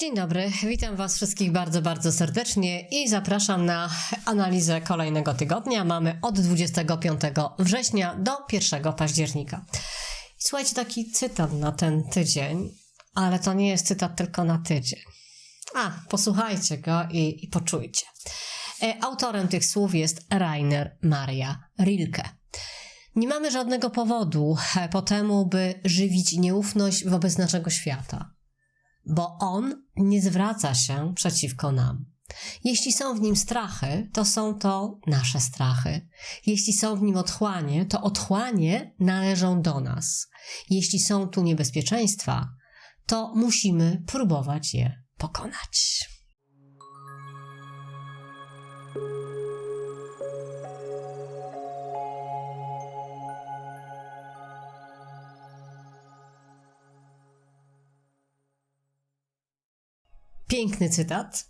Dzień dobry, witam Was wszystkich bardzo, bardzo serdecznie i zapraszam na analizę kolejnego tygodnia. Mamy od 25 września do 1 października. Słuchajcie, taki cytat na ten tydzień, ale to nie jest cytat tylko na tydzień. A, posłuchajcie go i, i poczujcie. E, Autorem tych słów jest Rainer Maria Rilke. Nie mamy żadnego powodu e, po temu, by żywić nieufność wobec naszego świata, bo on nie zwraca się przeciwko nam. Jeśli są w nim strachy, to są to nasze strachy. Jeśli są w nim otchłanie, to otchłanie należą do nas. Jeśli są tu niebezpieczeństwa, to musimy próbować je pokonać. Piękny cytat.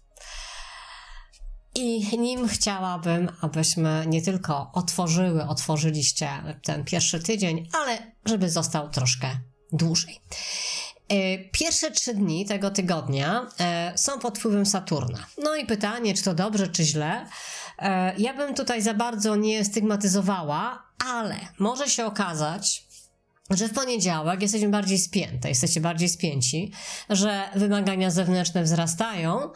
I nim chciałabym, abyśmy nie tylko otworzyły, otworzyliście ten pierwszy tydzień, ale żeby został troszkę dłużej. E, Pierwsze trzy dni tego tygodnia e, są pod wpływem Saturna. No i pytanie, czy to dobrze, czy źle. E, Ja bym tutaj za bardzo nie stygmatyzowała, ale może się okazać, że w poniedziałek jesteśmy bardziej spięte, jesteście bardziej spięci, że wymagania zewnętrzne wzrastają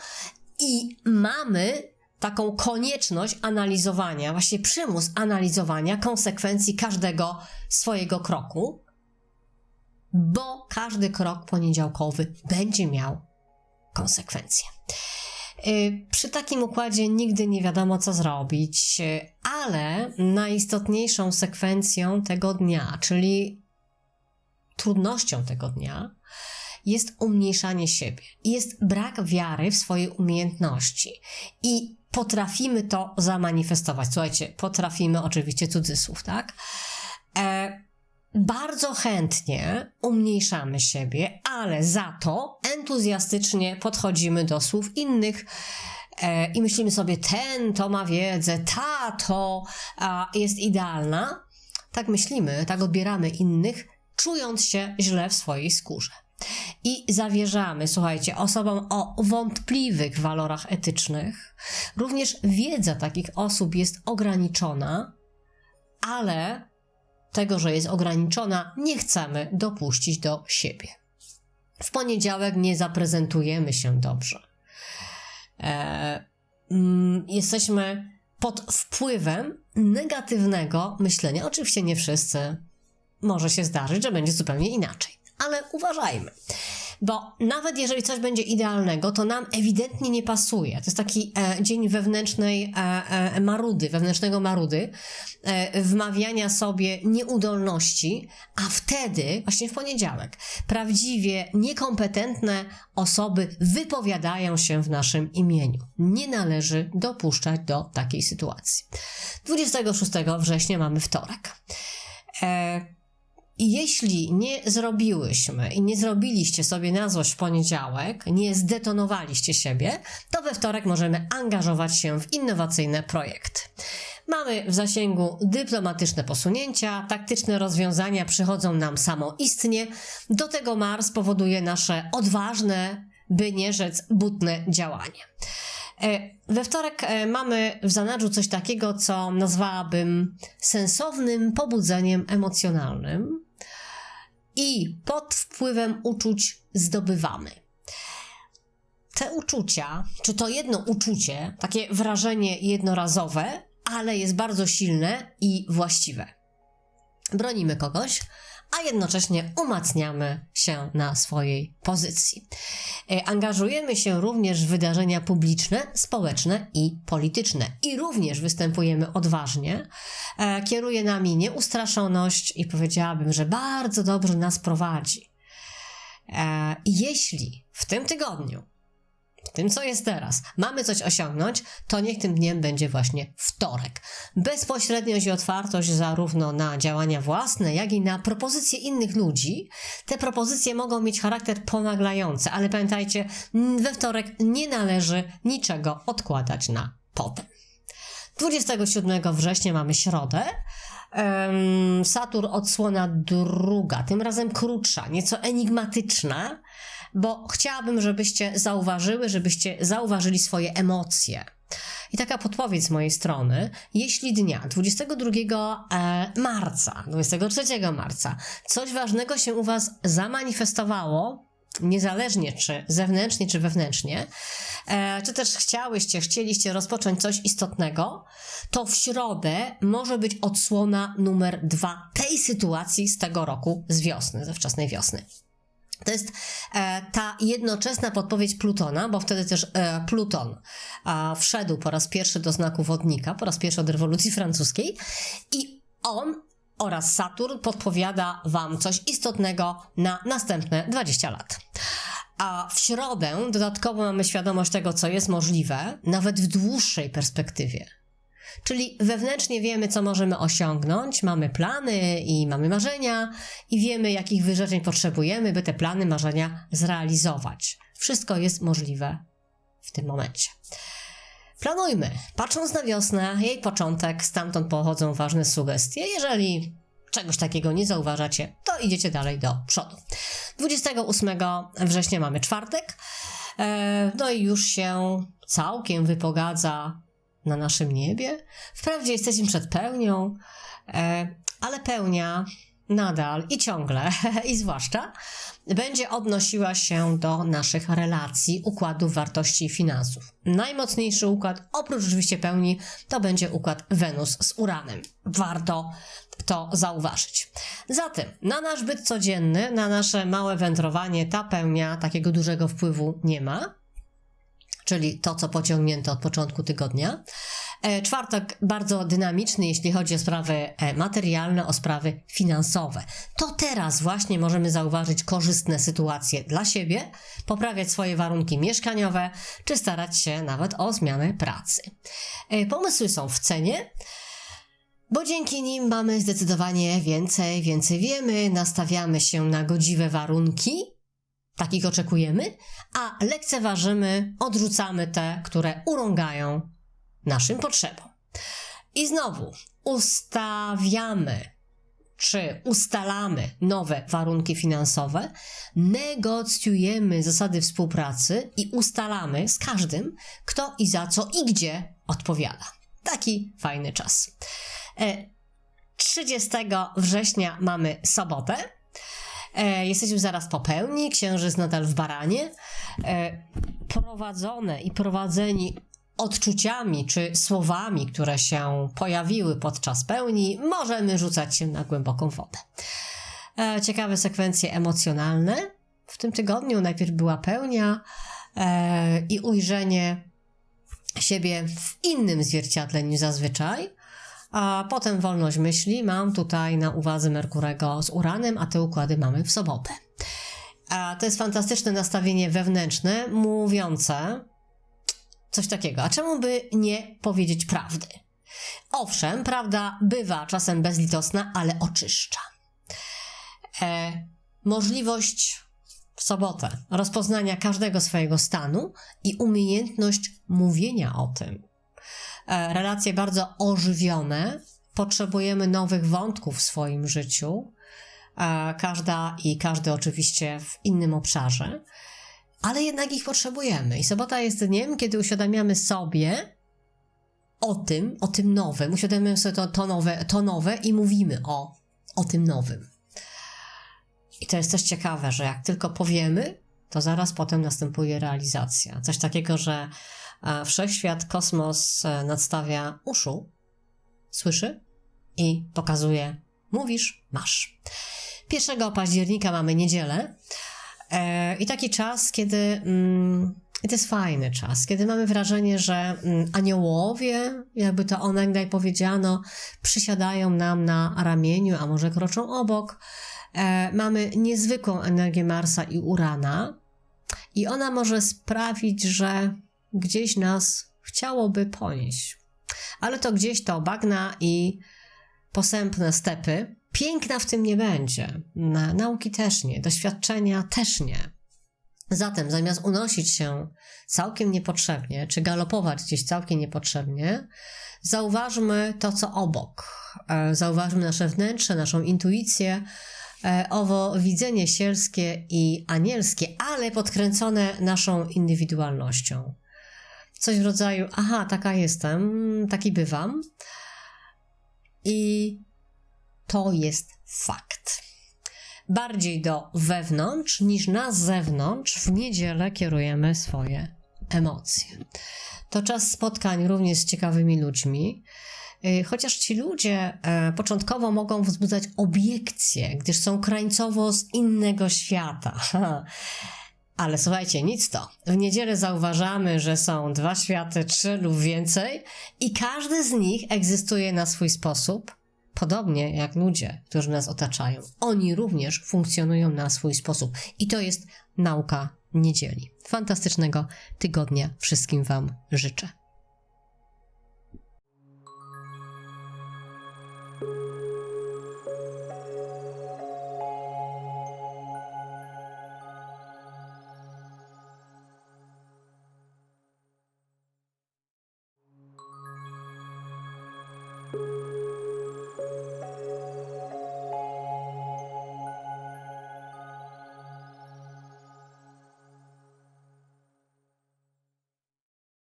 i mamy taką konieczność analizowania, właśnie przymus analizowania konsekwencji każdego swojego kroku, bo każdy krok poniedziałkowy będzie miał konsekwencje. Y, Przy takim układzie nigdy nie wiadomo, co zrobić, y, ale najistotniejszą sekwencją tego dnia, czyli trudnością tego dnia, jest umniejszanie siebie. Jest brak wiary w swoje umiejętności. I potrafimy to zamanifestować. Słuchajcie, potrafimy, oczywiście cudzysłów, tak? E, bardzo chętnie umniejszamy siebie, ale za to entuzjastycznie podchodzimy do słów innych e, i myślimy sobie, ten to ma wiedzę, ta to jest idealna. Tak myślimy, tak odbieramy innych, czując się źle w swojej skórze. I zawierzamy, słuchajcie, osobom o wątpliwych walorach etycznych. Również wiedza takich osób jest ograniczona, ale tego, że jest ograniczona, nie chcemy dopuścić do siebie. W poniedziałek nie zaprezentujemy się dobrze. E, mm, jesteśmy pod wpływem negatywnego myślenia. Oczywiście nie wszyscy. Może się zdarzyć, że będzie zupełnie inaczej. Ale uważajmy. Bo nawet jeżeli coś będzie idealnego, to nam ewidentnie nie pasuje. To jest taki e, dzień wewnętrznej e, e, marudy, wewnętrznego marudy, e, wmawiania sobie nieudolności, a wtedy, właśnie w poniedziałek, prawdziwie niekompetentne osoby wypowiadają się w naszym imieniu. Nie należy dopuszczać do takiej sytuacji. 26 września mamy wtorek. E, i jeśli nie zrobiłyśmy i nie zrobiliście sobie na złość w poniedziałek, nie zdetonowaliście siebie, to we wtorek możemy angażować się w innowacyjne projekty. Mamy w zasięgu dyplomatyczne posunięcia, taktyczne rozwiązania przychodzą nam samoistnie. Do tego Mars powoduje nasze odważne, by nie rzec butne działanie. E, We wtorek e, mamy w zanadrzu coś takiego, co nazwałabym sensownym pobudzeniem emocjonalnym i pod wpływem uczuć zdobywamy. Te uczucia, czy to jedno uczucie, takie wrażenie jednorazowe, ale jest bardzo silne i właściwe. Bronimy kogoś, a jednocześnie umacniamy się na swojej pozycji. E, Angażujemy się również w wydarzenia publiczne, społeczne i polityczne. I również występujemy odważnie. E, Kieruje nami nieustraszoność i powiedziałabym, że bardzo dobrze nas prowadzi. E, Jeśli w tym tygodniu tym, co jest teraz, mamy coś osiągnąć, to niech tym dniem będzie właśnie wtorek. Bezpośredniość i otwartość zarówno na działania własne, jak i na propozycje innych ludzi. Te propozycje mogą mieć charakter ponaglający, ale pamiętajcie, we wtorek nie należy niczego odkładać na potem. 27 września mamy środę. Em, Saturn odsłona druga, tym razem krótsza, nieco enigmatyczna. Bo chciałabym, żebyście zauważyły, żebyście zauważyli swoje emocje. I taka podpowiedź z mojej strony, jeśli dnia 22 e, marca, 23 marca coś ważnego się u Was zamanifestowało, niezależnie czy zewnętrznie, czy wewnętrznie, e, czy też chciałyście, chcieliście rozpocząć coś istotnego, to w środę może być odsłona numer dwa tej sytuacji z tego roku, z wiosny, ze wczesnej wiosny. To jest e, ta jednoczesna podpowiedź Plutona, bo wtedy też e, Pluton wszedł po raz pierwszy do znaku wodnika, po raz pierwszy od rewolucji francuskiej i on oraz Saturn podpowiada Wam coś istotnego na następne 20 lat. A w środę dodatkowo mamy świadomość tego, co jest możliwe, nawet w dłuższej perspektywie. Czyli wewnętrznie wiemy, co możemy osiągnąć, mamy plany i mamy marzenia, i wiemy, jakich wyrzeczeń potrzebujemy, by te plany, marzenia zrealizować. Wszystko jest możliwe w tym momencie. Planujmy. Patrząc na wiosnę, jej początek, stamtąd pochodzą ważne sugestie. Jeżeli czegoś takiego nie zauważacie, to idziecie dalej do przodu. 28 września mamy czwartek. E, no i już się całkiem wypogadza na naszym niebie. Wprawdzie jesteśmy przed pełnią, e, ale pełnia nadal i ciągle, i zwłaszcza, będzie odnosiła się do naszych relacji, układów wartości i finansów. Najmocniejszy układ, oprócz oczywiście pełni, to będzie układ Wenus z Uranem. Warto to zauważyć. Zatem na nasz byt codzienny, na nasze małe wędrowanie ta pełnia takiego dużego wpływu nie ma czyli to, co pociągnięto od początku tygodnia. E, czwartek bardzo dynamiczny, jeśli chodzi o sprawy e, materialne, o sprawy finansowe. To teraz właśnie możemy zauważyć korzystne sytuacje dla siebie, poprawiać swoje warunki mieszkaniowe, czy starać się nawet o zmianę pracy. E, pomysły są w cenie. Bo dzięki nim mamy zdecydowanie więcej, więcej wiemy, nastawiamy się na godziwe warunki, takich oczekujemy, a lekceważymy, odrzucamy te, które urągają naszym potrzebom. I znowu ustawiamy czy ustalamy nowe warunki finansowe, negocjujemy zasady współpracy i ustalamy z każdym, kto i za co i gdzie odpowiada. Taki fajny czas. 30 e, września mamy sobotę. E, jesteśmy zaraz po pełni, księżyc nadal w baranie. E, prowadzone i prowadzeni odczuciami czy słowami, które się pojawiły podczas pełni, możemy rzucać się na głęboką wodę. E, ciekawe sekwencje emocjonalne. W tym tygodniu najpierw była pełnia e, i ujrzenie siebie w innym zwierciadle niż zazwyczaj a potem wolność myśli mam tutaj na uwadze Merkurego z Uranem, a te układy mamy w sobotę. A to jest fantastyczne nastawienie wewnętrzne, mówiące coś takiego. A czemu by nie powiedzieć prawdy? Owszem, prawda bywa czasem bezlitosna, ale oczyszcza. E, możliwość w sobotę rozpoznania każdego swojego stanu i umiejętność mówienia o tym relacje bardzo ożywione, potrzebujemy nowych wątków w swoim życiu, e, każda i każdy oczywiście w innym obszarze, ale jednak ich potrzebujemy. I sobota jest dniem, kiedy uświadamiamy sobie o tym, o tym nowym, uświadamiamy sobie to, to, nowe, to nowe i mówimy o, o tym nowym. I to jest też ciekawe, że jak tylko powiemy, to zaraz potem następuje realizacja. Coś takiego, że wszechświat, kosmos e, nadstawia uszu, słyszy i pokazuje: mówisz, masz. 1 października mamy niedzielę e, i taki czas, kiedy. Mm, i to jest fajny czas, kiedy mamy wrażenie, że mm, aniołowie, jakby to onegdaj powiedziano, przysiadają nam na ramieniu, a może kroczą obok. E, mamy niezwykłą energię Marsa i Urana, i ona może sprawić, że gdzieś nas chciałoby ponieść. Ale to gdzieś to bagna i posępne stepy. Piękna w tym nie będzie. Nauki też nie, doświadczenia też nie. Zatem zamiast unosić się całkiem niepotrzebnie, czy galopować gdzieś całkiem niepotrzebnie, zauważmy to, co obok. E, zauważmy nasze wnętrze, naszą intuicję, e, owo widzenie sielskie i anielskie, ale podkręcone naszą indywidualnością. Coś w rodzaju, aha, taka jestem, taki bywam. I to jest fakt. Bardziej do wewnątrz niż na zewnątrz w niedzielę kierujemy swoje emocje. To czas spotkań również z ciekawymi ludźmi, y, chociaż ci ludzie e, początkowo mogą wzbudzać obiekcje, gdyż są krańcowo z innego świata. Ale słuchajcie, nic to. W niedzielę zauważamy, że są dwa światy, trzy lub więcej, i każdy z nich egzystuje na swój sposób, podobnie jak ludzie, którzy nas otaczają. Oni również funkcjonują na swój sposób. I to jest nauka niedzieli. Fantastycznego tygodnia wszystkim Wam życzę.